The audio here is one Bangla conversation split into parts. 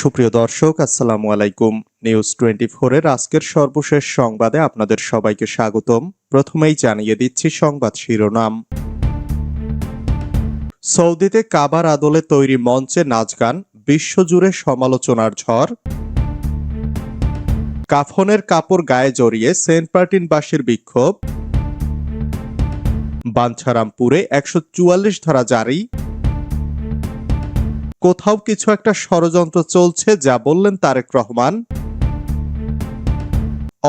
সুপ্রিয় দর্শক, আসসালামু আলাইকুম। নিউজ টোয়েন্টি এর আজকের সর্বশেষ সংবাদে আপনাদের সবাইকে স্বাগতম। প্রথমেই জানিয়ে দিচ্ছি সংবাদ শিরোনাম। সৌদিতে কাবার আদলে তৈরি মঞ্চে নাচ গান, বিশ্বজুড়ে সমালোচনার ঝড়। কাফনের কাপড় গায়ে জড়িয়ে সেন্ট মার্টিনবাসীর বিক্ষোভ। বাঞ্ছারামপুরে একশো চুয়াল্লিশ ধারা জারি। কোথাও কিছু একটা ষড়যন্ত্র চলছে, যা বললেন তারেক রহমান।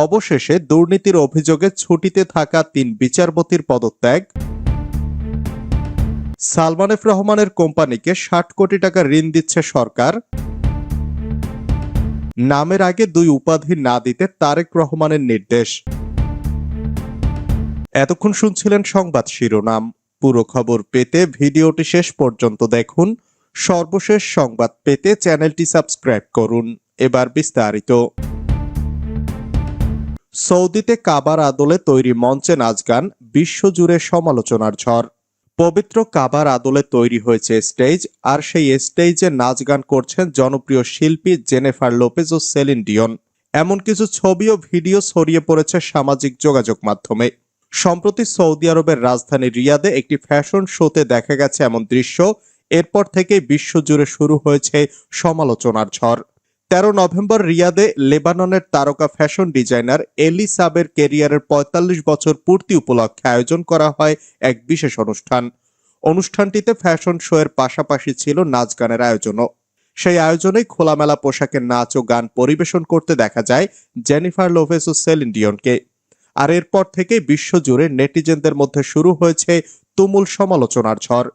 অবশেষে দুর্নীতির অভিযোগে ছুটিতে থাকা তিন বিচারপতির পদত্যাগ। সালমান এফ রহমানের কোম্পানিকে ষাট কোটি টাকা ঋণ দিচ্ছে সরকার। নামের আগে দুই উপাধি না দিতে তারেক রহমানের নির্দেশ। এতক্ষণ শুনছিলেন সংবাদ শিরোনাম। পুরো খবর পেতে ভিডিওটি শেষ পর্যন্ত দেখুন। সর্বশেষ সংবাদ পেতে চ্যানেলটি সাবস্ক্রাইব করুন। এবার বিস্তারিত। সৌদিতে কাবার আদলে তৈরি মঞ্চে নাচ গান বিশ্বজুড়ে সমালোচনার ঝড়। পবিত্র কাবার আদলে তৈরি হয়েছে স্টেজ, আর সেই স্টেজে নাচ গান করছেন জনপ্রিয় শিল্পী জেনেফার লোপেজ ও সেলিন ডিয়ন। এমন কিছু ছবি ও ভিডিও ছড়িয়ে পড়েছে সামাজিক যোগাযোগ মাধ্যমে। সম্প্রতি সৌদি আরবের রাজধানী রিয়াদে একটি ফ্যাশন শোতে দেখা গেছে এমন দৃশ্য এরপর থেকে বিশ্বজুড়ে শুরু হয়েছে সমালোচনার ঝড়। তেরো নভেম্বর রিয়াদে লেবাননের তারকা ফ্যাশন ডিজাইনার এলি সাবের কেরিয়ারের ৪৫ বছর পূর্তি উপলক্ষে আয়োজন করা হয় এক বিশেষ অনুষ্ঠান। অনুষ্ঠানটিতে ফ্যাশন শো এর পাশাপাশি ছিল নাচ গানের আয়োজনও। সেই আয়োজনে খোলামেলা পোশাকে নাচ ও গান পরিবেশন করতে দেখা যায় জেনিফার লোভেস ও সেলিন ডিয়নকে। আর এরপর থেকে বিশ্বজুড়ে নেটিজেনদের মধ্যে শুরু হয়েছে তুমুল সমালোচনার ঝড়।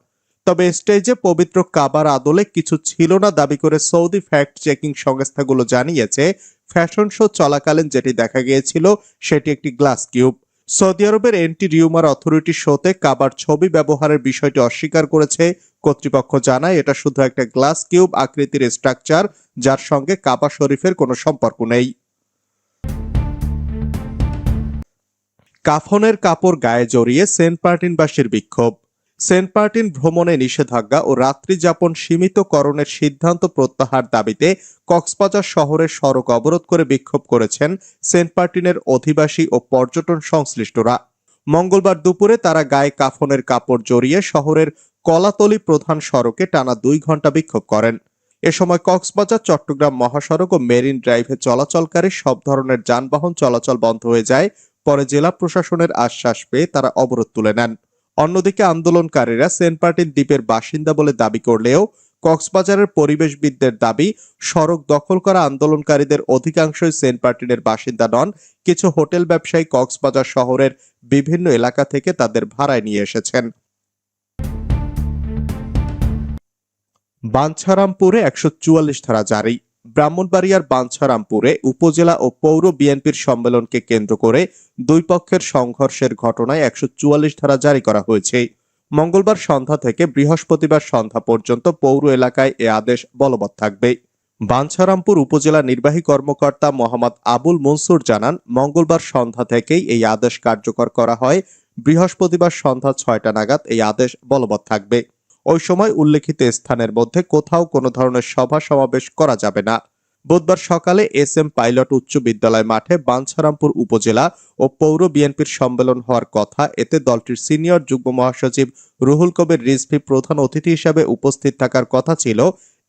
তবে স্টেজে পবিত্র কাবার আদলে কিছু ছিল না দাবি করে সৌদি ফ্যাক্ট চেকিং সংস্থাগুলো জানিয়েছে, ফ্যাশন শো চলাকালীন যেটি দেখা গিয়েছিল সেটি একটি গ্লাস কিউব সৌদি আরবের এন্টি রিউমার অথরিটি শোতে কাবার ছবি ব্যবহারের বিষয়টি অস্বীকার করেছে। কর্তৃপক্ষ জানায়, এটা শুধু একটা গ্লাস কিউব আকৃতির স্ট্রাকচার, যার সঙ্গে কাবা শরীফের কোনো সম্পর্ক নেই। কাফনের কাপড় গায়ে জড়িয়ে সেন্ট মার্টিনবাসীর বিক্ষোভ। সেন্ট মার্টিন ভ্রমণে নিষেধাজ্ঞা ও রাত্রি যাপন সীমিতকরণের সিদ্ধান্ত প্রত্যাহার দাবিতে কক্সবাজার শহরের সড়ক অবরোধ করে বিক্ষোভ করেছেন সেন্ট মার্টিনের অধিবাসী ও পর্যটন সংশ্লিষ্টরা। মঙ্গলবার দুপুরে তারা গায়ে কাফনের কাপড় জড়িয়ে শহরের কলাতলি প্রধান সড়কে টানা দুই ঘণ্টা বিক্ষোভ করেন। এ সময় কক্সবাজার, চট্টগ্রাম মহাসড়ক ও মেরিন ড্রাইভে চলাচলকারী সব ধরনের যানবাহন চলাচল বন্ধ হয়ে যায়। পরে জেলা প্রশাসনের আশ্বাস পেয়ে তারা অবরোধ তুলে নেন। অন্যদিকে আন্দোলনকারীরা সেন্ট মার্টিন দ্বীপের বাসিন্দা বলে দাবি করলেও কক্সবাজারের পরিবেশবিদদের দাবি, সড়ক দখল করা আন্দোলনকারীদের অধিকাংশই সেন্ট মার্টিনের বাসিন্দা নন। কিছু হোটেল ব্যবসায়ী কক্সবাজার শহরের বিভিন্ন এলাকা থেকে তাদের ভাড়ায় নিয়ে এসেছেন। বাঞ্ছারামপুরে একশো চুয়াল্লিশ ধারা জারি। ব্রাহ্মণবাড়িয়ার বাঞ্ছারামপুরে উপজেলা ও পৌর বিএনপির সম্মেলনকে কেন্দ্র করে দুই পক্ষের সংঘর্ষের ঘটনায় একশো চুয়াল্লিশ ধারা জারি করা হয়েছে। মঙ্গলবার সন্ধ্যা থেকে বৃহস্পতিবার সন্ধ্যা পর্যন্ত পৌর এলাকায় এ আদেশ বলবৎ থাকবে। বাঞ্ছারামপুর উপজেলা নির্বাহী কর্মকর্তা মোহাম্মদ আবুল মনসুর জানান, মঙ্গলবার সন্ধ্যা থেকেই এই আদেশ কার্যকর করা হয়। বৃহস্পতিবার সন্ধ্যা ছয়টা নাগাদ এই আদেশ বলবৎ থাকবে। ওই সময় উল্লেখিত স্থানের মধ্যে কোথাও কোনো ধরনের সভা সমাবেশ করা যাবে না। বুধবার সকালে এস এম পাইলট উচ্চ বিদ্যালয় মাঠে বাঞ্ছারামপুর উপজেলা ও পৌর বিএনপির সম্মেলন হওয়ার কথা এতে দলটির সিনিয়র যুগ্ম মহাসচিব রুহুল কবির রিজভি প্রধান অতিথি হিসাবে উপস্থিত থাকার কথা ছিল।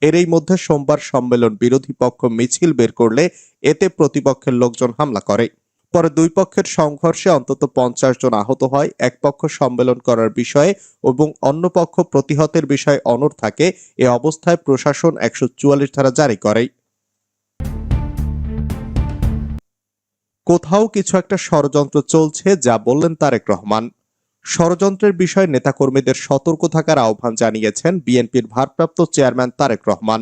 এরই মধ্যে সোমবার সম্মেলন বিরোধী পক্ষ মিছিল বের করলে এতে প্রতিপক্ষের লোকজন হামলা করে। পরে দুই পক্ষের সংঘর্ষে অন্তত পঞ্চাশ জন আহত হয়। এক পক্ষ সম্মেলন করার বিষয়ে এবং অন্য পক্ষ প্রতিহতের বিষয়ে অনড় থাকে। এ অবস্থায় প্রশাসন একশো চুয়াল্লিশ ধারা জারি করে। কোথাও কিছু একটা ষড়যন্ত্র চলছে, যা বললেন তারেক রহমান। ষড়যন্ত্রের বিষয়ে নেতাকর্মীদের সতর্ক থাকার আহ্বান জানিয়েছেন বিএনপির ভারপ্রাপ্ত চেয়ারম্যান তারেক রহমান।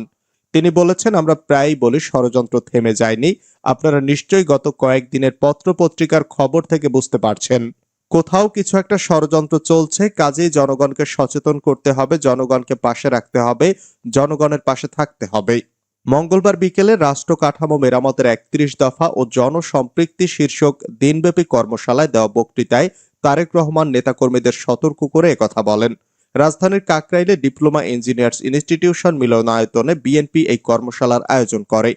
তিনি বলেছেন, আমরা প্রায়ই বলি, ষড়যন্ত্র থেমে যায়নি। আপনারা নিশ্চয়ই গত কয়েকদিনের পত্র পত্রিকার খবর থেকে বুঝতে পারছেন। কোথাও কিছু একটা ষড়যন্ত্র চলছে, কাজেই জনগণকে সচেতন করতে হবে, জনগণকে পাশে রাখতে হবে, জনগণের পাশে থাকতে হবে। মঙ্গলবার বিকেলে রাষ্ট্র কাঠামো মেরামতের একত্রিশ দফা ও জনসম্পৃক্তি শীর্ষক দিনব্যাপী কর্মশালায় দেওয়া বক্তৃতায় তারেক রহমান নেতাকর্মীদের সতর্ক করে একথা বলেন। রাজধানীর কাকরাইলে ডিপ্লোমা ইঞ্জিনিয়ার্স ইনস্টিটিউশন মিলনায়তনে বিএনপি এই কর্মশালার আয়োজন করে।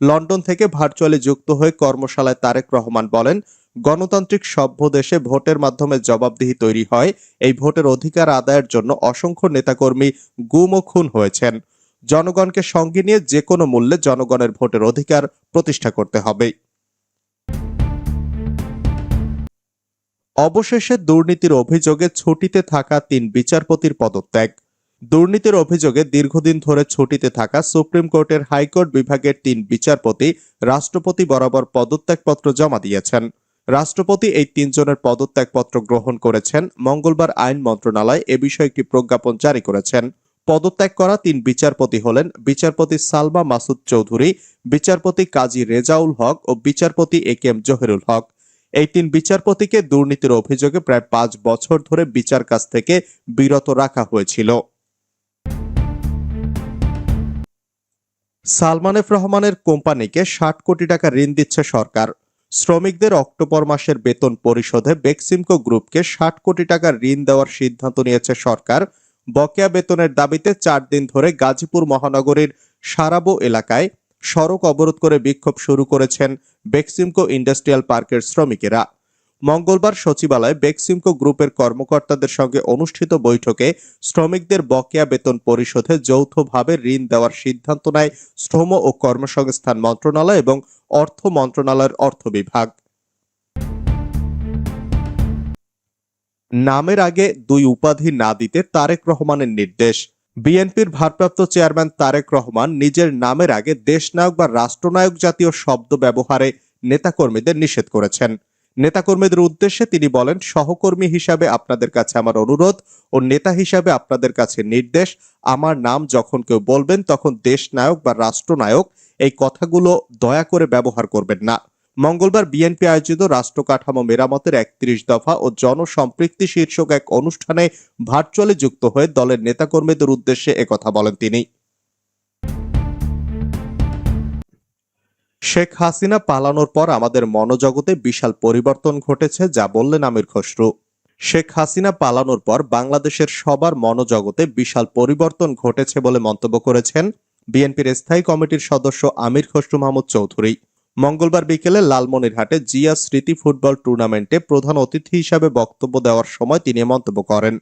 লন্ডন থেকে ভার্চুয়ালি যুক্ত হয়ে কর্মশালায় তারেক রহমান বলেন, গণতান্ত্রিক সভ্য দেশে ভোটের মাধ্যমে জবাবদিহি তৈরি হয়। এই ভোটের অধিকার আদায়ের জন্য অসংখ্য নেতাকর্মী গুম ও খুন হয়েছেন। জনগণকে সঙ্গে নিয়ে যে কোনো মূল্যে জনগণের ভোটের অধিকার প্রতিষ্ঠা করতে হবে। অবশেষে দুর্নীতির অভিযোগে ছুটিতে থাকা তিন বিচারপতির পদত্যাগ। দুর্নীতির অভিযোগে দীর্ঘদিন ধরে ছুটিতে থাকা সুপ্রিম কোর্টের হাইকোর্ট বিভাগের তিন বিচারপতি রাষ্ট্রপতি বরাবর পদত্যাগপত্র জমা দিয়েছেন। রাষ্ট্রপতি এই তিনজনের পদত্যাগপত্র গ্রহণ করেছেন। মঙ্গলবার আইন মন্ত্রণালয় এ বিষয়ে একটি প্রজ্ঞাপন জারি করেছেন। পদত্যাগ করা তিন বিচারপতি হলেন বিচারপতি সালমা মাসুদ চৌধুরী, বিচারপতি কাজী রেজাউল হক ও বিচারপতি এ কে এম জহিরুল হক। এই তিন বিচারপতিকে দুর্নীতির অভিযোগে প্রায় পাঁচ বছর ধরে বিচার কাজ থেকে বিরত রাখা হয়েছিল। সালমান এফ রহমানের কোম্পানিকে ষাট কোটি টাকা ঋণ দিচ্ছে সরকার। শ্রমিকদের অক্টোবর মাসের বেতন পরিশোধে বেক্সিমকো গ্রুপকে ষাট কোটি টাকা ঋণ দেওয়ার সিদ্ধান্ত নিয়েছে সরকার। বকেয়া বেতনের দাবিতে চার দিন ধরে গাজীপুর মহানগরীর সারাবো এলাকায় সড়ক অবরোধ করে বিক্ষোভ শুরু করেছেন বেক্সিমকো ইন্ডাস্ট্রিয়াল পার্কের শ্রমিকেরা। মঙ্গলবার সচিবালয়ে বেক্সিমকো গ্রুপের কর্মকর্তাদের সঙ্গে অনুষ্ঠিত বৈঠকে শ্রমিকদের বকেয়া বেতন পরিশোধে যৌথভাবে ঋণ দেওয়ার সিদ্ধান্ত নেয় শ্রম ও কর্মসংস্থান মন্ত্রণালয় এবং অর্থ মন্ত্রণালয়ের অর্থ বিভাগ। নামের আগে দুই উপাধি না দিতে তারেক রহমানের নির্দেশ। বিএনপির ভারপ্রাপ্ত চেয়ারম্যান তারেক রহমান নিজের নামের আগে দেশনায়ক বা রাষ্ট্রনায়ক জাতীয় শব্দ ব্যবহারে নেতাকর্মীদের নিষেধ করেছেন। নেতাকর্মীদের উদ্দেশ্যে তিনি বলেন, সহকর্মী হিসাবে আপনাদের কাছে আমার অনুরোধ ও নেতা হিসাবে আপনাদের কাছে নির্দেশ। আমার নাম যখন কেউ বলবেন, তখন দেশনায়ক বা রাষ্ট্রনায়ক এই কথাগুলো দয়া করে ব্যবহার করবেন না। মঙ্গলবার বিএনপি আয়োজিত রাষ্ট্র কাঠামো মেরামতের একত্রিশ দফা ও জনসম্পৃক্তি শীর্ষক এক অনুষ্ঠানে ভার্চুয়ালি যুক্ত হয়ে দলের নেতাকর্মীদের উদ্দেশ্যে একথা বলেন তিনি। শেখ হাসিনা পালানোর পর আমাদের মনোজগতে বিশাল পরিবর্তন ঘটেছে, যা বললেন আমির খসরু। শেখ হাসিনা পালানোর পর বাংলাদেশের সবার মনোজগতে বিশাল পরিবর্তন ঘটেছে বলে মন্তব্য করেছেন বিএনপির স্থায়ী কমিটির সদস্য আমির খসরু মাহমুদ চৌধুরী। মঙ্গলবার বিকেলে লালমনিরহাটে জিয়া স্মৃতি ফুটবল টুর্নামেন্টে প্রধান অতিথি হিসাবে বক্তব্য দেওয়ার সময় তিনি মন্তব্য করেন।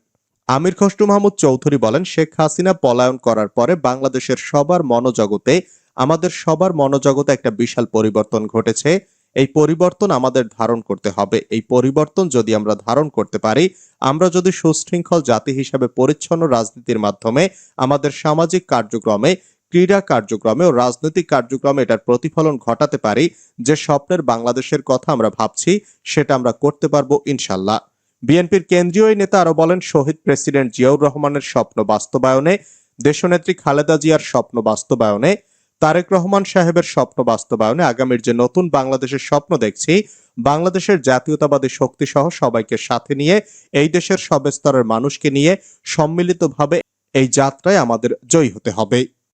আমির খসরু মাহমুদ চৌধুরী বলেন, শেখ হাসিনা পলায়ন করার পরে বাংলাদেশের সবার মনোজগতে, আমাদের সবার মনোজগতে একটা বিশাল পরিবর্তন ঘটেছে। এই পরিবর্তন আমাদের ধারণ করতে হবে। এই পরিবর্তন যদি আমরা ধারণ করতে পারি, আমরা যদি সুশৃঙ্খল জাতি হিসাবে পরিচ্ছন্ন রাজনীতির মাধ্যমে, আমাদের সামাজিক কার্যক্রমে ক্রীড়া কার্যক্রমে ও রাজনৈতিক কার্যক্রমে এটার প্রতিফলন ঘটাতে পারি যে স্বপ্নের বাংলাদেশের কথা আমরা ভাবছি, সেটা আমরা করতে পারব ইনশাল্লাহ। বিএনপির কেন্দ্রীয় নেতা আরও বলেন, শহীদ প্রেসিডেন্ট জিয়াউর রহমানের স্বপ্ন বাস্তবায়নে, দেশনেত্রী খালেদা জিয়ার স্বপ্ন বাস্তবায়নে, তারেক রহমান সাহেবের স্বপ্ন বাস্তবায়নে আগামীর যে নতুন বাংলাদেশের স্বপ্ন দেখছি, বাংলাদেশের জাতীয়তাবাদী শক্তি সহ সবাইকে সাথে নিয়ে, এই দেশের সব স্তরের মানুষকে নিয়ে সম্মিলিতভাবে এই যাত্রায় আমাদের জয়ী হতে হবে।